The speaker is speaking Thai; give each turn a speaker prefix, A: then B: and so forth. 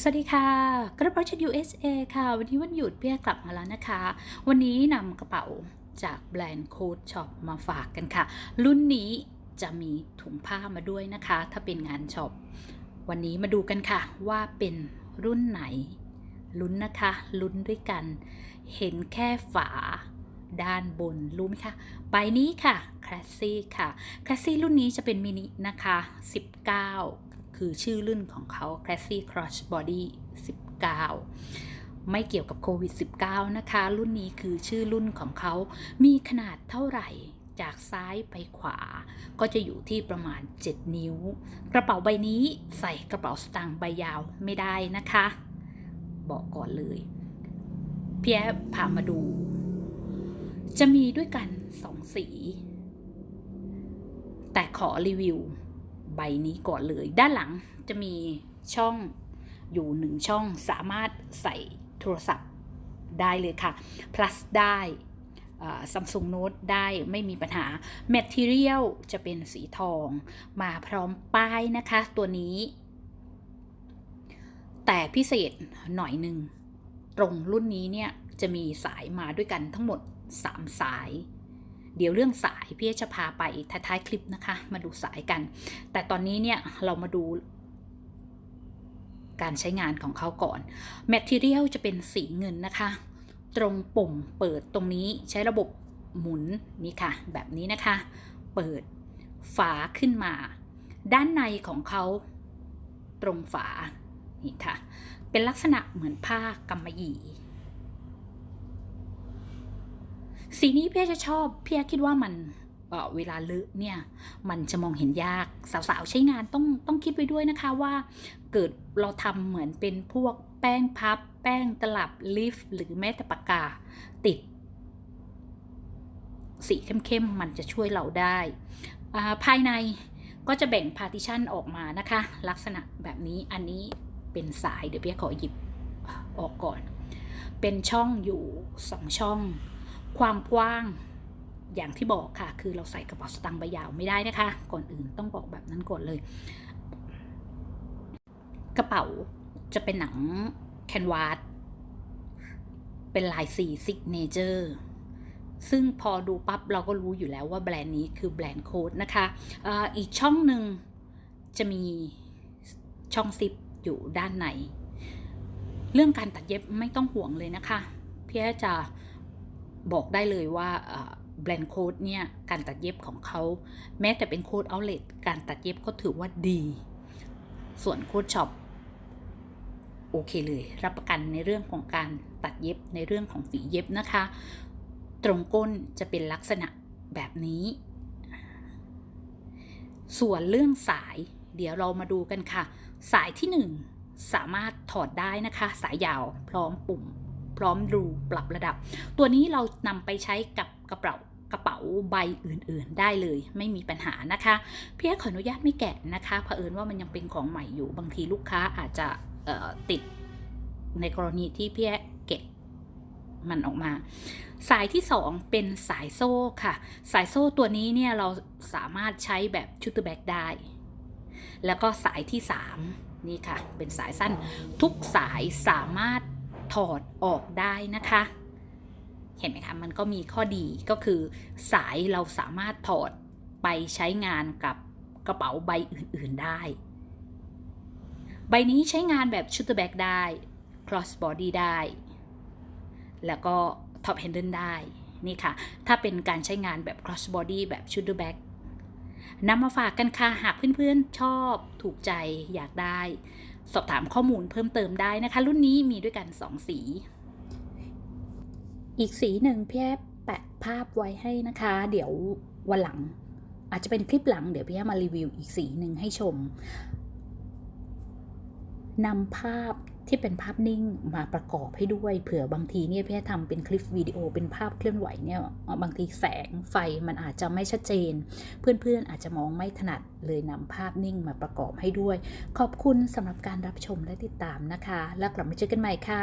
A: สวัสดีค่ะ กระเป๋าจาก USA ค่ะ วันนี้วันหยุดเพี่กลับมาแล้วนะคะ วันนี้นำกระเป๋าจากแบรนด์โค้ดช็อปมาฝากกันค่ะ รุ่นนี้จะมีถุงผ้ามาด้วยนะคะ ถ้าเป็นงานช็อป วันนี้มาดูกันค่ะว่าเป็นรุ่นไหน ลุ้นนะคะ ลุ้นด้วยกัน เห็นแค่ฝาด้านบนรู้ไหมคะ ใบนี้ค่ะคลาสซี่ค่ะคลาสซี่รุ่นนี้จะเป็นมินินะคะ 19 คือชื่อรุ่นของเขา Classy Cross Body 19 ไม่เกี่ยวกับโควิด -19 นะคะ รุ่นนี้คือชื่อรุ่นของเขา มีขนาดเท่าไหร่จากซ้ายไปขวา ก็จะอยู่ที่ประมาณ 7 นิ้ว กระเป๋าใบนี้ใส่กระเป๋าสตางค์ใบยาวไม่ได้นะคะ บอกก่อนเลยพี่แอพามาดู จะมีด้วยกันสองสี แต่ขอรีวิว ใบนี้ก่อนเลย ด้านหลังจะมีช่องอยู่หนึ่งช่องสามารถใส่โทรศัพท์ได้เลยค่ะ plus ได้ซัมซุงโน้ตได้ไม่มีปัญหา Material จะเป็นสีทอง มาพร้อมป้ายนะคะ ตัวนี้ แต่พิเศษหน่อยหนึ่ง ตรงรุ่นนี้เนี่ย จะมีสายมาด้วยกันทั้งหมด 3 สาย เดี๋ยวเรื่องสายพี่จะพาไปท้ายๆคลิปนะคะ มาดูสายกัน แต่ตอนนี้เนี่ยเรามาดูการใช้งานของเขาก่อน Material จะเป็นสีเงินนะคะ ตรงปุ่มเปิดตรงนี้ใช้ระบบหมุนนี่ค่ะ แบบนี้นะคะ เปิดฝาขึ้นมา ด้านในของเขาตรงฝานี่ค่ะ เป็นลักษณะเหมือนผ้ากำมะหยี่ สีนี้พี่จะชอบพี่คิดว่ามันเวลาเลอะเนี่ยมันจะมองเห็นยากสาวๆใช้งานต้องต้องคิดไว้ด้วยนะคะว่า เกิดเราทำเหมือนเป็นพวกแป้งพับ แป้งตลับลิฟหรือแม้แต่ปากกาติด สีเข้มๆมันจะช่วยเราได้ภายในก็จะแบ่งพาร์ติชันออกมานะคะ ลักษณะแบบนี้อันนี้เป็นสายเดี๋ยวพี่ขอหยิบออกก่อน เป็นช่องอยู่สองช่อง ความกว้างอย่างที่บอกค่ะ คือเราใส่กระเป๋าสตางค์ใบยาวไม่ได้นะคะ ก่อนอื่นต้องบอกแบบนั้นก่อนเลย กระเป๋าจะเป็นหนังแคนวาสเป็นลายสีซิกเนเจอร์ซึ่งพอดูปั๊บเราก็รู้อยู่แล้วว่าแบรนด์นี้คือแบรนด์โค้ดนะคะออีกช่องหนึ่งจะมีช่องซิปอยู่ด้านใน เรื่องการตัดเย็บไม่ต้องห่วงเลยนะคะ เพี่จะ บอกได้เลยว่าแบรนด์โค้ดเนี่ยการตัดเย็บของเขา แม้แต่เป็นโค้ดเอาเลทการตัดเย็บก็ถือว่าดี ส่วนโค้ดช็อปโอเคเลย รับประกันในเรื่องของการตัดเย็บในเรื่องของฝีเย็บนะคะ ตรงก้นจะเป็นลักษณะแบบนี้ ส่วนเรื่องสาย เดี๋ยวเรามาดูกันค่ะ สายที่ 1 สามารถถอดได้นะคะ สายยาวพร้อมปุ่ม พร้อมรูปรับระดับ ตัวนี้เรานำไปใช้กับกระเป๋ากระเป๋าใบอื่นๆ ได้เลย ไม่มีปัญหานะคะพี่ขออนุญาตไม่แกะนะคะเผอิญว่ามันยังเป็นของใหม่อยู่บางทีลูกค้าอาจจะติดในกรณีที่พี่แกะมันออกมา สายที่ 2 เป็นสายโซ่ค่ะ สายโซ่ตัวนี้เนี่ยเราสามารถใช้แบบชุดตแบกได้ แล้วก็สายที่ 3 นี่ค่ะ เป็นสายสั้นทุกสายสามารถ ถอดออกได้นะคะ เห็นไหมคะ มันก็มีข้อดีก็คือ สายเราสามารถถอดไปใช้งานกับกระเป๋าใบอื่น ๆได้ ใบนี้ใช้งานแบบชุดแบกได้ cross body ได้ แล้วก็ top handle ได้ นี่ค่ะ ถ้าเป็นการใช้งานแบบ cross body แบบ shoulder bag นำมาฝากกันค่ะ หากเพื่อนๆชอบถูกใจอยากได้ สอบถามข้อมูลเพิ่มเติมได้นะคะ รุ่นนี้มีด้วยกัน 2 สี อีกสีหนึ่งพี่แอแปะภาพไว้ให้นะคะ เดี๋ยววันหลัง อาจจะเป็นคลิปหลังเดี๋ยวพี่แอมารีวิวอีกสีหนึ่งให้ชมนำภาพ ที่เป็นภาพนิ่งมาประกอบให้ด้วย เผื่อบางทีเนี่ยพี่ทำเป็นคลิปวิดีโอเป็นภาพเคลื่อนไหวเนี่ยบางทีแสงไฟมันอาจจะไม่ชัดเจน เพื่อนๆอาจจะมองไม่ถนัดเลยนำภาพนิ่งมาประกอบให้ด้วย ขอบคุณสำหรับการรับชมและติดตามนะคะ แล้วกลับมาเจอกันใหม่ค่ะ